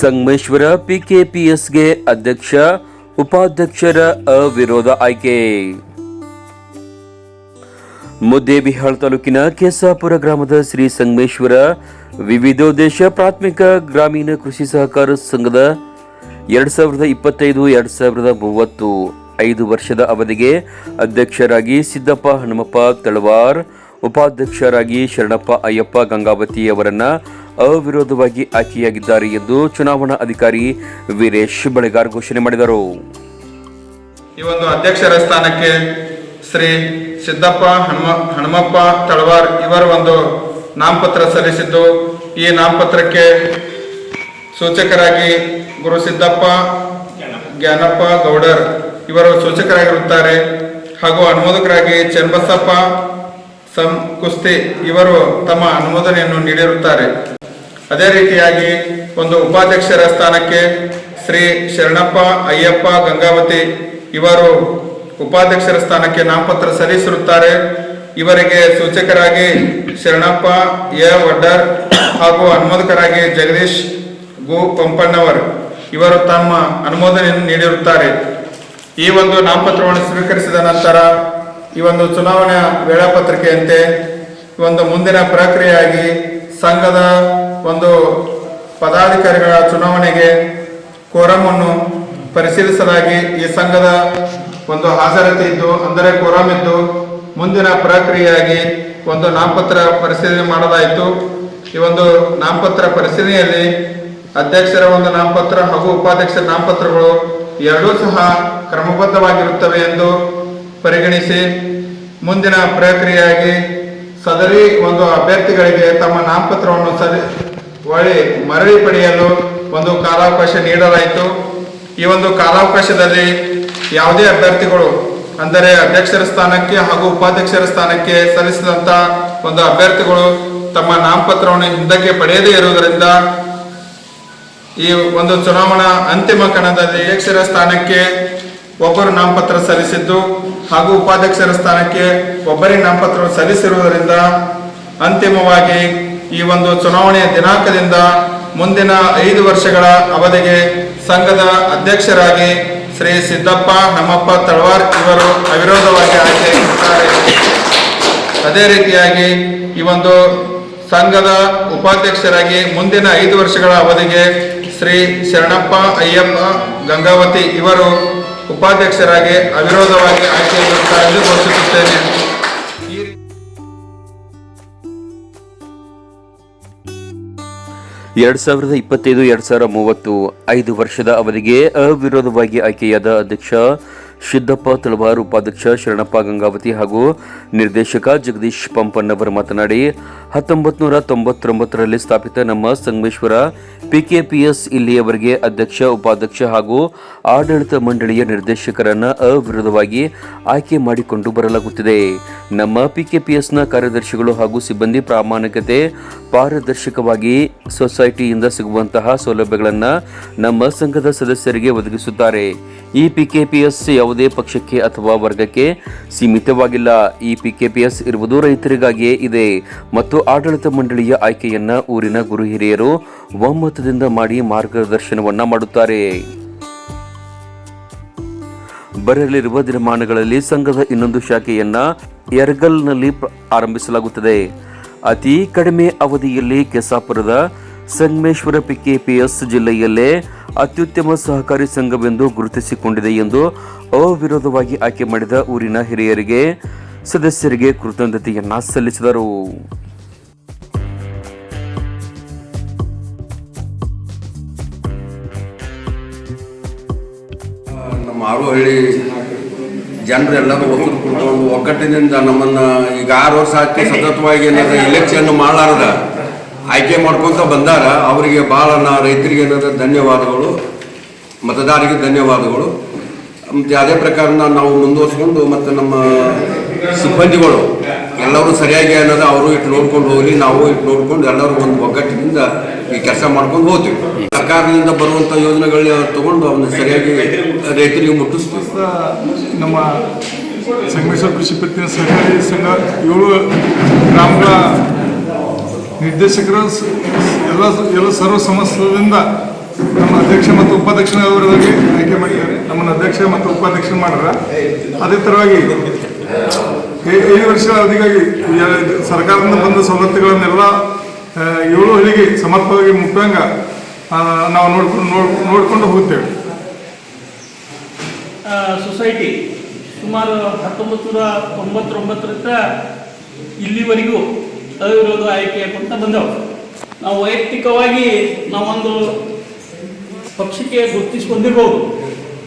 ಸಂಗಮೇಶ್ವರ ಪಿಕೆಪಿಎಸ್ಗೆ ಅಧ್ಯಕ್ಷ, ಉಪಾಧ್ಯಕ್ಷರ ಅವಿರೋಧ ಆಯ್ಕೆ. ಮುದ್ದೇಬಿಹಾಳ್ ತಾಲೂಕಿನ ಕೆಸಾಪುರ ಗ್ರಾಮದ ಶ್ರೀ ಸಂಗಮೇಶ್ವರ ವಿವಿಧೋದ್ದೇಶ ಪ್ರಾಥಮಿಕ ಗ್ರಾಮೀಣ ಕೃಷಿ ಸಹಕಾರ ಸಂಘದ ಎರಡ್ ಸಾವಿರದ ಇಪ್ಪತ್ತೈದು, ಎರಡ್ ಸಾವಿರದ ಮೂವತ್ತು ಐದು ವರ್ಷದ ಅವಧಿಗೆ ಅಧ್ಯಕ್ಷರಾಗಿ ಸಿದ್ದಪ್ಪ ಹನುಮಪ್ಪ ತಳವಾರ್, ಉಪಾಧ್ಯಕ್ಷರಾಗಿ ಶರಣಪ್ಪ ಅಯ್ಯಪ್ಪ ಗಂಗಾವತಿ ಅವರನ್ನ ಅವಿರೋಧವಾಗಿ ಆಯ್ಕೆಯಾಗಿದ್ದಾರೆ ಎಂದು ಚುನಾವಣಾ ಅಧಿಕಾರಿ ವೀರೇಶ್ ಬಳೆಗಾರ್ ಘೋಷಣೆ ಮಾಡಿದರು. ಈ ಒಂದು ಅಧ್ಯಕ್ಷರ ಸ್ಥಾನಕ್ಕೆ ಶ್ರೀ ಸಿದ್ದಪ್ಪ ಹನುಮ, ಹನುಮಪ್ಪ ತಳವಾರ್ ಇವರು ಒಂದು ನಾಮಪತ್ರ ಸಲ್ಲಿಸಿದ್ದು. ಈ ನಾಮಪತ್ರಕ್ಕೆ ಸೂಚಕರಾಗಿ ಗುರು ಸಿದ್ದಪ್ಪ, ಜ್ಞಾನಪ್ಪ ಗೌಡರ್ ಇವರು ಸೂಚಕರಾಗಿರುತ್ತಾರೆ. ಹಾಗೂ ಅನುಮೋದಕರಾಗಿ ಚನ್ನಬಸಪ್ಪ, ಸಂ ಕುಸ್ತಿ ಇವರು ತಮ್ಮ ಅನುಮೋದನೆಯನ್ನು ನೀಡಿರುತ್ತಾರೆ. ಅದೇ ರೀತಿಯಾಗಿ ಒಂದು ಉಪಾಧ್ಯಕ್ಷರ ಸ್ಥಾನಕ್ಕೆ ಶ್ರೀ ಶರಣಪ್ಪ, ಅಯ್ಯಪ್ಪ, ಗಂಗಾವತಿ ಇವರು ಉಪಾಧ್ಯಕ್ಷರ ಸ್ಥಾನಕ್ಕೆ ನಾಮಪತ್ರ ಸಲ್ಲಿಸಿರುತ್ತಾರೆ. ಇವರಿಗೆ ಸೂಚಕರಾಗಿ ಶರಣಪ್ಪ, ಎ. ವಡ್ಡರ್ ಹಾಗೂ ಅನುಮೋದಕರಾಗಿ ಜಗದೀಶ್ ಗು. ಪಂಪಣ್ಣವರ್ ಇವರು ತಮ್ಮ ಅನುಮೋದನೆಯನ್ನು ನೀಡಿರುತ್ತಾರೆ. ಈ ಒಂದು ನಾಮಪತ್ರವನ್ನು ಸ್ವೀಕರಿಸಿದ ನಂತರ ಈ ಒಂದು ಚುನಾವಣಾ ವೇಳಾಪತ್ರಿಕೆಯಂತೆ ಒಂದು ಮುಂದಿನ ಪ್ರಕ್ರಿಯೆಯಾಗಿ ಸಂಘದ ಒಂದು ಪದಾಧಿಕಾರಿಗಳ ಚುನಾವಣೆಗೆ ಕೋರಮನ್ನು ಪರಿಶೀಲಿಸಲಾಗಿ ಈ ಸಂಘದ ಒಂದು ಹಾಜರತೆ ಇದ್ದು, ಅಂದರೆ ಕೋರಂ ಇದ್ದು, ಮುಂದಿನ ಪ್ರಕ್ರಿಯೆಯಾಗಿ ಒಂದು ನಾಮಪತ್ರ ಪರಿಶೀಲನೆ ಮಾಡಲಾಯಿತು. ಈ ಒಂದು ನಾಮಪತ್ರ ಪರಿಶೀಲನೆಯಲ್ಲಿ ಅಧ್ಯಕ್ಷರ ಒಂದು ನಾಮಪತ್ರ ಹಾಗೂ ಉಪಾಧ್ಯಕ್ಷರ ನಾಮಪತ್ರಗಳು ಎರಡೂ ಸಹ ಕ್ರಮಬದ್ಧವಾಗಿರುತ್ತವೆ ಎಂದು ಪರಿಗಣಿಸಿ ಮುಂದಿನ ಪ್ರಕ್ರಿಯೆಯಾಗಿ ಸದರಿ ಒಂದು ಅಭ್ಯರ್ಥಿಗಳಿಗೆ ತಮ್ಮ ನಾಮಪತ್ರವನ್ನು ಸರಿ ಒಳ್ಳೆ ಮರಳಿ ಪಡೆಯಲು ಒಂದು ಕಾಲಾವಕಾಶ ನೀಡಲಾಯಿತು. ಈ ಒಂದು ಕಾಲಾವಕಾಶದಲ್ಲಿ ಯಾವುದೇ ಅಭ್ಯರ್ಥಿಗಳು ಅಂದರೆ ಅಧ್ಯಕ್ಷರ ಸ್ಥಾನಕ್ಕೆ ಹಾಗೂ ಉಪಾಧ್ಯಕ್ಷರ ಸ್ಥಾನಕ್ಕೆ ಸಲ್ಲಿಸಿದಂತ ಒಂದು ಅಭ್ಯರ್ಥಿಗಳು ತಮ್ಮ ನಾಮಪತ್ರವನ್ನು ಹಿಂದಕ್ಕೆ ಪಡೆಯದೇ ಇರುವುದರಿಂದ ಈ ಒಂದು ಚುನಾವಣಾ ಅಂತಿಮ ಕಣದಲ್ಲಿ ಅಧ್ಯಕ್ಷರ ಸ್ಥಾನಕ್ಕೆ ಒಬ್ಬರು ನಾಮಪತ್ರ ಸಲ್ಲಿಸಿದ್ದು ಹಾಗೂ ಉಪಾಧ್ಯಕ್ಷರ ಸ್ಥಾನಕ್ಕೆ ಒಬ್ಬರಿಗೆ ನಾಮಪತ್ರ ಸಲ್ಲಿಸಿರುವುದರಿಂದ ಅಂತಿಮವಾಗಿ ಈ ಒಂದು ಚುನಾವಣೆಯ ದಿನಾಂಕದಿಂದ ಮುಂದಿನ ಐದು ವರ್ಷಗಳ ಅವಧಿಗೆ ಸಂಘದ ಅಧ್ಯಕ್ಷರಾಗಿ ಶ್ರೀ ಸಿದ್ದಪ್ಪ ನಮ್ಮಪ್ಪ ತಳವಾರ್ ಇವರು ಅವಿರೋಧವಾಗಿ ಆಯ್ಕೆ ಅದೇ ರೀತಿಯಾಗಿ ಈ ಒಂದು ಸಂಘದ ಉಪಾಧ್ಯಕ್ಷರಾಗಿ ಮುಂದಿನ ಐದು ವರ್ಷಗಳ ಅವಧಿಗೆ ಶ್ರೀ ಶರಣಪ್ಪ ಅಯ್ಯಪ್ಪ ಗಂಗಾವತಿ ಇವರು ಉಪಾಧ್ಯಕ್ಷರಾಗಿ ಅವಿರೋಧವಾಗಿ ಆಯ್ಕೆಯಾಗಿರುತ್ತಾರೆ ಎಂದು ಘೋಷಿಸುತ್ತೇನೆ. ಎರಡ್ ಸಾವಿರದ ಇಪ್ಪತ್ತೈದು ಎರಡು ಸಾವಿರದ ಮೂವತ್ತು ಐದು ವರ್ಷದ ಅವಧಿಗೆ ಅವಿರೋಧವಾಗಿ ಆಯ್ಕೆಯಾದ ಅಧ್ಯಕ್ಷ ಸಿದ್ದಪ್ಪ ತಳವಾರ್ ಉಪಾಧ್ಯಕ್ಷ ಶರಣಪ್ಪ ಗಂಗಾವತಿ ಹಾಗೂ ನಿರ್ದೇಶಕ ಜಗದೀಶ್ ಪಂಪಣ್ಣವರು ಮಾತನಾಡಿ ಹತ್ತೊಂಬತ್ತು ತೊಂಬತ್ತೊಂಬತ್ತರಲ್ಲಿ ಸ್ಥಾಪಿತ ನಮ್ಮ ಸಂಗಮೇಶ್ವರ ಪಿಕೆಪಿಎಸ್ ಇಲ್ಲಿಯವರೆಗೆ ಅಧ್ಯಕ್ಷ, ಉಪಾಧ್ಯಕ್ಷ ಹಾಗೂ ಆಡಳಿತ ಮಂಡಳಿಯ ನಿರ್ದೇಶಕರನ್ನ ಅವಿರೋಧವಾಗಿ ಆಯ್ಕೆ ಮಾಡಿಕೊಂಡು ಬರಲಾಗುತ್ತಿದೆ. ನಮ್ಮ ಪಿಕೆಪಿಎಸ್ನ ಕಾರ್ಯದರ್ಶಿಗಳು ಹಾಗೂ ಸಿಬ್ಬಂದಿ ಪ್ರಾಮಾಣಿಕತೆ, ಪಾರದರ್ಶಕವಾಗಿ ಸೊಸೈಟಿಯಿಂದ ಸಿಗುವಂತಹ ಸೌಲಭ್ಯಗಳನ್ನು ನಮ್ಮ ಸಂಘದ ಸದಸ್ಯರಿಗೆ ಒದಗಿಸುತ್ತಾರೆ. ಈ ಪಿಕೆಪಿಎಸ್ ಯಾವುದೇ ಪಕ್ಷಕ್ಕೆ ಅಥವಾ ವರ್ಗಕ್ಕೆ ಸೀಮಿತವಾಗಿಲ್ಲ. ಈ ಪಿಕೆಪಿಎಸ್ ಇರುವುದು ರೈತರಿಗಾಗಿಯೇ ಇದೆ. ಮತ್ತು ಆಡಳಿತ ಮಂಡಳಿಯ ಆಯ್ಕೆಯನ್ನ ಊರಿನ ಗುರು ಹಿರಿಯರು ಒಮ್ಮತದಿಂದ ಮಾಡಿ ಮಾರ್ಗದರ್ಶನವನ್ನ ಮಾಡುತ್ತಾರೆ. ಬರಲಿರುವ ದಿನಮಾನಗಳಲ್ಲಿ ಸಂಘದ ಇನ್ನೊಂದು ಶಾಖೆಯನ್ನ ಯರ್ಗಲ್ನಲ್ಲಿ ಪ್ರ- ಆರಂಭಿಸಲಾಗುತ್ತದೆ. ಅತಿ ಕಡಿಮೆ ಅವಧಿಯಲ್ಲಿ ಕೆಸಾಪುರದ ಸಂಗಮೇಶ್ವರ ಪಿಕೆಪಿಎಸ್ ಜಿಲ್ಲೆಯಲ್ಲೇ ಅತ್ಯುತ್ತಮ ಸಹಕಾರಿ ಸಂಘವೆಂದು ಗುರುತಿಸಿಕೊಂಡಿದೆ ಎಂದು ಅವಿರೋಧವಾಗಿ ಆಯ್ಕೆ ಮಾಡಿದ ಊರಿನ ಹಿರಿಯರಿಗೆ, ಸದಸ್ಯರಿಗೆ ಕೃತಜ್ಞತೆಯನ್ನ ಸಲ್ಲಿಸಿದರು. ನಮ್ಮ ಆರುಹಳ್ಳಿ ಜನರು ಎಲ್ಲರೂ ಒತ್ತು ಕುಡ್ಕೊಂಡು ಒಗ್ಗಟ್ಟಿನಿಂದ ನಮ್ಮನ್ನ ಈಗ ಆರು ವರ್ಷ ಹಾಕಿ ಸತತವಾಗಿ ಏನಾದ್ರೆ ಇಲೆಕ್ಷನ್ ಮಾಡಲಾರ್ದ. ಆಯ್ಕೆ ಮಾಡ್ಕೊಂತ ಬಂದಾರ. ಅವರಿಗೆ ಭಾಳ ನಾ ರೈತರಿಗೆ ಏನಾದ್ರೆ ಧನ್ಯವಾದಗಳು, ಮತದಾರರಿಗೆ ಧನ್ಯವಾದಗಳು. ಮತ್ತು ಅದೇ ಪ್ರಕಾರ ನಾವು ಮುಂದುವರ್ಸ್ಕೊಂಡು ಮತ್ತು ನಮ್ಮ ಸಿಬ್ಬಂದಿಗಳು, ಎಲ್ಲರೂ ಸರಿಯಾಗಿ ಅನ್ನೋದು ಅವರು ಇಟ್ಟು ನೋಡ್ಕೊಂಡು ಹೋಗಲಿ, ನಾವು ಇಟ್ಟು ನೋಡ್ಕೊಂಡು ಎಲ್ಲರೂ ಒಂದು ಒಗ್ಗಟ್ಟಿನಿಂದ ಈ ಕೆಲಸ ಮಾಡ್ಕೊಂಡು ಹೋಗ್ತೀವಿ. ಸರ್ಕಾರದಿಂದ ಬರುವಂಥ ಯೋಜನೆಗಳನ್ನ ತಗೊಂಡು ಅವನ್ನ ಸರಿಯಾಗಿ ರೈತರಿಗೆ ಮುಟ್ಟಿಸ್ತೀವಿ. ನಮ್ಮ ಸಂಗಮೇಶ್ವರ ಕೃಷಿ ಪತ್ತಿನ ಸಹಕಾರಿ ಸಂಘ ಏಳು ಗ್ರಾಮಗಳ ನಿರ್ದೇಶಕರು ಎಲ್ಲ ಎಲ್ಲ ಸರ್ವ ಸಮಸ್ಯೆಯಿಂದ ನಮ್ಮ ಅಧ್ಯಕ್ಷ ಮತ್ತು ಉಪಾಧ್ಯಕ್ಷರವರಾಗಿ ಆಯ್ಕೆ ಮಾಡಿದ್ದಾರೆ. ನಮ್ಮನ್ನು ಅಧ್ಯಕ್ಷ ಮತ್ತು ಉಪಾಧ್ಯಕ್ಷ ಮಾಡ್ಯಾರ. ಅದೇ ಥರವಾಗಿ ಏಳು ವರ್ಷಗಳ ಅವಧಿಗಾಗಿ ಸರ್ಕಾರದಿಂದ ಬಂದ ಸವಲತ್ತುಗಳನ್ನೆಲ್ಲ ಏಳು ಹಳ್ಳಿಗೆ ಸಮರ್ಪಕವಾಗಿ ಮುಟ್ಟಂಗ ನಾವು ನೋಡ್ಕೊಂಡು ನೋಡ್, ನೋಡ್ಕೊಂಡು ಹೋಗ್ತೇವೆ. ಸೊಸೈಟಿ ಸುಮಾರು ಹತ್ತೊಂಬತ್ತು ನೂರ ತೊಂಬತ್ತೊಂಬತ್ತರಿಂದ ಇಲ್ಲಿವರೆಗೂ ಅವಿರೋಧ ಆಯ್ಕೆ ಅಂತ ಬಂದವು ನಾವು ವೈಯಕ್ತಿಕವಾಗಿ ನಾವೊಂದು ಪಕ್ಷಕ್ಕೆ ಗುರುತಿಸಿಕೊಂಡಿರ್ಬೋದು.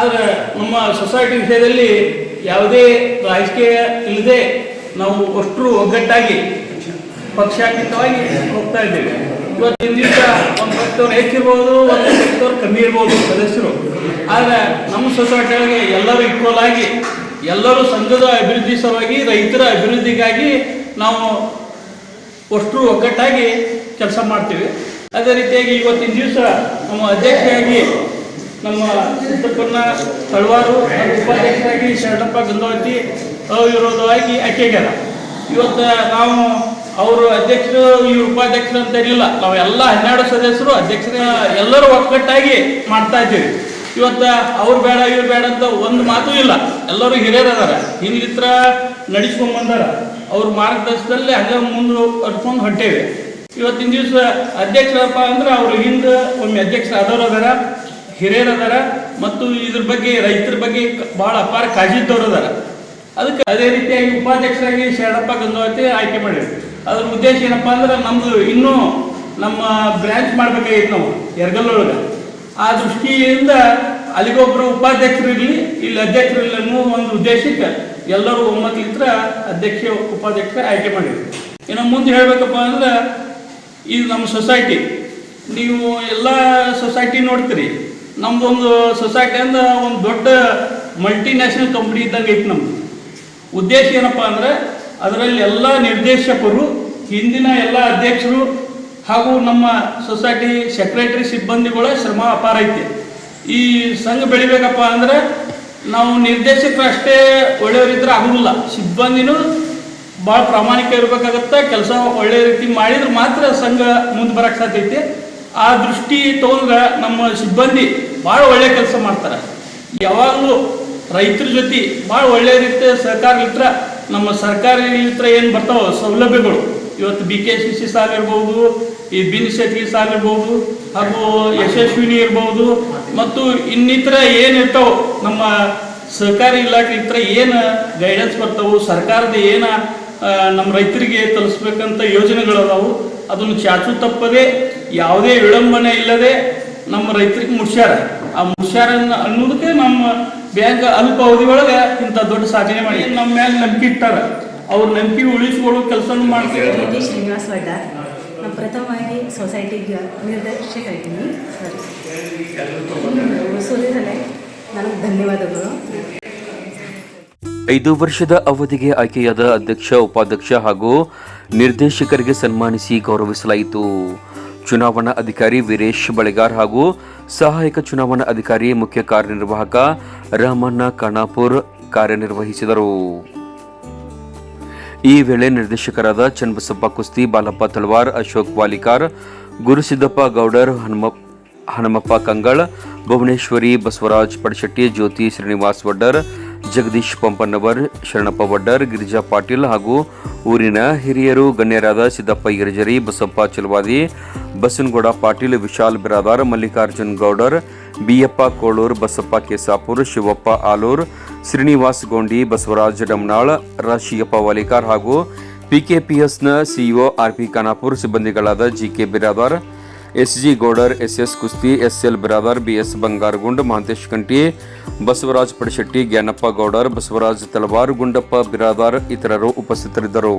ಆದರೆ ನಮ್ಮ ಸೊಸೈಟಿ ವಿಷಯದಲ್ಲಿ ಯಾವುದೇ ರಾಜಕೀಯ ಇಲ್ಲದೆ ನಾವು ಅಷ್ಟು ಒಗ್ಗಟ್ಟಾಗಿ ಪಕ್ಷಾತೀತವಾಗಿ ಹೋಗ್ತಾ ಇದ್ದೇವೆ. ಇವತ್ತಿನ ದಿವಸ ಒಂದು ಪಕ್ಷದವ್ರು ಹೆಚ್ಚಿರ್ಬೋದು, ಒಂದು ಪಕ್ಷದವ್ರು ಕಮ್ಮಿ ಇರ್ಬೋದು ಸದಸ್ಯರು. ಆದರೆ ನಮ್ಮ ಸೊಸೈಟಿಯೊಳಗೆ ಎಲ್ಲರೂ ಈಕ್ವಲ್ ಆಗಿ ಎಲ್ಲರೂ ಸಂಘದ ಅಭಿವೃದ್ಧಿ ಸಲುವಾಗಿ ರೈತರ ಅಭಿವೃದ್ಧಿಗಾಗಿ ನಾವು ಅಷ್ಟರು ಒಗ್ಗಟ್ಟಾಗಿ ಕೆಲಸ ಮಾಡ್ತೀವಿ. ಅದೇ ರೀತಿಯಾಗಿ ಇವತ್ತಿನ ದಿವಸ ನಮ್ಮ ಅಧ್ಯಕ್ಷರಾಗಿ ನಮ್ಮ ಸಿದ್ದಪ್ಪನ ತಳವಾರು ಉಪಾಧ್ಯಕ್ಷರಾಗಿ ಶರಣಪ್ಪ ಗಂಗಾವತಿ ಅವಿರೋಧವಾಗಿ ಆಕೆಗ್ಯಾರ ಇವತ್ತು ನಾವು ಅವರು ಅಧ್ಯಕ್ಷರು, ಈ ಉಪಾಧ್ಯಕ್ಷರು ಅಂತ ಇರಲಿಲ್ಲ ನಾವು ಎಲ್ಲ ಹನ್ನೆರಡು ಸದಸ್ಯರು, ಅಧ್ಯಕ್ಷರ ಎಲ್ಲರೂ ಒಗ್ಗಟ್ಟಾಗಿ ಮಾಡ್ತಾ ಇದ್ದೀವಿ. ಇವತ್ತು ಅವ್ರು ಬೇಡ, ಇವ್ರು ಬೇಡ ಅಂತ ಒಂದು ಮಾತು ಇಲ್ಲ. ಎಲ್ಲರೂ ಹಿರಿಯರದಾರ. ಹಿಂದಿತ್ರ ನಡೆಸ್ಕೊಂಡ್ ಬಂದಾರ ಅವ್ರ ಮಾರ್ಗದರ್ಶನದಲ್ಲಿ ಹಂಗೆ ಮುಂದೆ ಹರ್ಕೊಂಡು ಹೊಟ್ಟೇವೆ ಇವತ್ತಿನ ದಿವಸ ಅಧ್ಯಕ್ಷರಪ್ಪ ಅಂದ್ರೆ ಅವ್ರ ಹಿಂದೆ ಒಮ್ಮೆ ಅಧ್ಯಕ್ಷ ಆದವ್ರು ಅದಾರ, ಹಿರಿಯರು ಅದಾರ, ಮತ್ತು ಇದ್ರ ಬಗ್ಗೆ ರೈತರ ಬಗ್ಗೆ ಬಹಳ ಅಪಾರ ಕಾಳಜಿ ಇದ್ದವ್ರು ಅದಾರ. ಅದಕ್ಕೆ ಅದೇ ರೀತಿಯಾಗಿ ಉಪಾಧ್ಯಕ್ಷರಾಗಿ ಶರಣಪ್ಪ ಗಂಗಾವತಿ ಆಯ್ಕೆ ಮಾಡಿವಿ ಅದ್ರ ಉದ್ದೇಶ ಏನಪ್ಪ ಅಂದ್ರೆ ನಮ್ದು ಇನ್ನೂ ನಮ್ಮ ಬ್ರಾಂಚ್ ಮಾಡ್ಬೇಕಾಗಿತ್ತು ನಾವು ಎರಗಲ್ಲೊಳಗೆ ಆ ದೃಷ್ಟಿಯಿಂದ ಅಲ್ಲಿಗೊಬ್ರು ಉಪಾಧ್ಯಕ್ಷರು ಇರಲಿ ಇಲ್ಲಿ ಅಧ್ಯಕ್ಷರು ಇರಲಿ ಅನ್ನೋ ಒಂದು ಉದ್ದೇಶಕ್ಕೆ ಎಲ್ಲರೂ ಒಮ್ಮತಲಿಂತ್ರ ಅಧ್ಯಕ್ಷ, ಉಪಾಧ್ಯಕ್ಷ ಆಯ್ಕೆ ಮಾಡಿದ್ರು. ಇನ್ನು ಮುಂದೆ ಹೇಳ್ಬೇಕಪ್ಪ ಅಂದ್ರೆ ಇದು ನಮ್ಮ ಸೊಸೈಟಿ ನೀವು ಎಲ್ಲ ಸೊಸೈಟಿ ನೋಡ್ತೀರಿ. ನಮ್ದೊಂದು ಸೊಸೈಟಿ ಅಂದ್ರೆ ಒಂದು ದೊಡ್ಡ ಮಲ್ಟಿನ್ಯಾಷನಲ್ ಕಂಪ್ನಿ ಇದ್ದಂಗೆ ಐತಿ ನಮ್ದು. ಉದ್ದೇಶ ಏನಪ್ಪ ಅಂದ್ರೆ, ಅದರಲ್ಲಿ ಎಲ್ಲ ನಿರ್ದೇಶಕರು, ಹಿಂದಿನ ಎಲ್ಲ ಅಧ್ಯಕ್ಷರು ಹಾಗೂ ನಮ್ಮ ಸೊಸೈಟಿ ಸೆಕ್ರೆಟರಿ ಸಿಬ್ಬಂದಿಗಳ ಶ್ರಮ ಅಪಾರ ಐತಿ. ಈ ಸಂಘ ಬೆಳಿಬೇಕಪ್ಪ ಅಂದ್ರೆ ನಾವು ನಿರ್ದೇಶಕರು ಅಷ್ಟೇ ಒಳ್ಳೆಯವರಿದ್ರೆ ಆಗೋಲ್ಲ ಸಿಬ್ಬಂದಿನೂ ಭಾಳ ಪ್ರಾಮಾಣಿಕ ಇರಬೇಕಾಗತ್ತೆ, ಕೆಲಸ ಒಳ್ಳೆ ರೀತಿ ಮಾಡಿದ್ರೆ ಮಾತ್ರ ಸಂಘ ಮುಂದೆ ಬರಕ್ಕೆ ಸಾಧ್ಯೈತಿ ಆ ದೃಷ್ಟಿ ತಗೊಂಡ್ರೆ ನಮ್ಮ ಸಿಬ್ಬಂದಿ ಭಾಳ ಒಳ್ಳೆ ಕೆಲಸ ಮಾಡ್ತಾರೆ. ಯಾವಾಗಲೂ ರೈತರ ಜೊತೆ ಭಾಳ ಒಳ್ಳೆ ರೀತಿಯ ಸರ್ಕಾರ ಇತ್ರ ನಮ್ಮ ಸರ್ಕಾರಿ ಇತ್ರ ಏನು ಬರ್ತಾವೋ ಸೌಲಭ್ಯಗಳು. ಇವತ್ತು ಬಿ ಕೆ ಸಿ ಸಿ ಸಾಲ ಇರ್ಬೋದು ಈ ಬಿನ್ ಸಾಲ ಇರ್ಬೋದು, ಹಾಗೂ ಯಶಸ್ವಿನಿ ಇರ್ಬೋದು, ಮತ್ತು ಇನ್ನಿತರ ಏನಿರ್ತಾವ, ನಮ್ಮ ಸಹಕಾರಿ ಇಲಾಖೆ ಇತರ ಏನು ಗೈಡೆನ್ಸ್ ಬರ್ತಾವು, ಸರ್ಕಾರದ ಏನು ನಮ್ಮ ರೈತರಿಗೆ ತಲುಪಿಸ್ಬೇಕಂತ ಯೋಜನೆಗಳದಾವು ಅದನ್ನು ಚಾಚು ತಪ್ಪದೆ, ಯಾವುದೇ ವಿಳಂಬನೆ ಇಲ್ಲದೆ ನಮ್ಮ ರೈತರಿಗೆ ಮುಟ್ಸ್ಯಾರ. ಆ ಮುಟ್ಸ್ಯಾರ ಅನ್ನ- ಅನ್ನೋದಕ್ಕೆ ನಮ್ಮ ಬ್ಯಾಂಕ್ ಅಲ್ಪ ಅವಧಿ ಒಳಗೆ ಇಂಥ ದೊಡ್ಡ ಸಾಧನೆ ಮಾಡಿ. ನಮ್ಮ ಮೇಲೆ ನಂಬಿಕೆ ಇಟ್ಟಾರ? ಅವ್ರ ನಂಬಿಕೆ ಉಳಿಸ್ಕೊಳ್ಳೋ ಕೆಲಸ ಮಾಡ್ತಾರೆ. ಪ್ರಥಮವಾಗಿ ಸೊಸೈಟಿಗೆ ನಿರ್ದೇಶಕ ಇದ್ದೀನಿ ಸೋಲಿಸಲೇ ನನಗೆ ಧನ್ಯವಾದಗಳು. ಐದು ವರ್ಷದ ಅವಧಿಗೆ ಆಯ್ಕೆಯಾದ ಅಧ್ಯಕ್ಷ ಉಪಾಧ್ಯಕ್ಷ ಹಾಗೂ ನಿರ್ದೇಶಕರಿಗೆ ಸನ್ಮಾನಿಸಿ ಗೌರವಿಸಲಾಯಿತು. ಚುನಾವಣಾ ಅಧಿಕಾರಿ ವೀರೇಶ್ ಬಳೆಗಾರ್ ಹಾಗೂ ಸಹಾಯಕ ಚುನಾವಣಾ ಅಧಿಕಾರಿ ಮುಖ್ಯ ಕಾರ್ಯನಿರ್ವಾಹಕ ರಹಮನ್ನ ಖಾನಾಪುರ್ ಕಾರ್ಯನಿರ್ವಹಿಸಿದರು. ಈ ವೇಳೆ ನಿರ್ದೇಶಕರಾದ ಚನ್ನಬಸಪ್ಪ ಕುಸ್ತಿ, ಬಾಲಪ್ಪ ತಳವಾರ್, ಅಶೋಕ್ ವಾಲಿಕಾರ್, ಗುರುಸಿದ್ದಪ್ಪ ಗೌಡರ್, ಹನುಮ, ಹನುಮಪ್ಪ ಕಂಗಳ್, ಭುವನೇಶ್ವರಿ ಬಸವರಾಜ್ ಪಡಶೆಟ್ಟಿ, ಜ್ಯೋತಿ ಶ್ರೀನಿವಾಸ್ ವಡ್ಡರ್ ಜಗದೀಶ್ ಪಂಪನವರ್, ಶರಣಪ್ಪ ವಡ್ಡರ್, ಗಿರಿಜಾ ಪಾಟೀಲ್ ಹಾಗೂ ಊರಿನ ಹಿರಿಯರು, ಗಣ್ಯರಾದ ಸಿದ್ದಪ್ಪ ಗಿರಿಜರಿ ಬಸಪ್ಪ ಚಲವಾದಿ, ಬಸನಗೌಡ ಪಾಟೀಲ್, ವಿಶಾಲ್ ಬಿರಾದಾರ್, ಮಲ್ಲಿಕಾರ್ಜುನ್ ಗೌಡರ್, ಬಿಯಪ್ಪ ಕೋಳೂರ್, ಬಸಪ್ಪ ಕೇಸಾಪುರ್, ಶಿವಪ್ಪ ಆಲೂರ್, ಶ್ರೀನಿವಾಸ್ ಗೋಂಡಿ, ಬಸವರಾಜ್ ಡಮ್ನಾಳ್, ರಾಶಿಯಪ್ಪ ವಾಲಿಕಾರ್ ಹಾಗೂ ಪಿಕೆಪಿಎಸ್ನ CEO RP Khanapur ಸಿಬ್ಬಂದಿಗಳಾದ G K Biradar S G Gowdar S S Kusti S L Bradar B S Bangaragund, Mahantesh Kanti Basavaraj Padashetti, Jnanappa Gowdar, Basavaraj Talwar, Gundappa Biradar ಇತರರು ಉಪಸ್ಥಿತರಿದ್ದರು.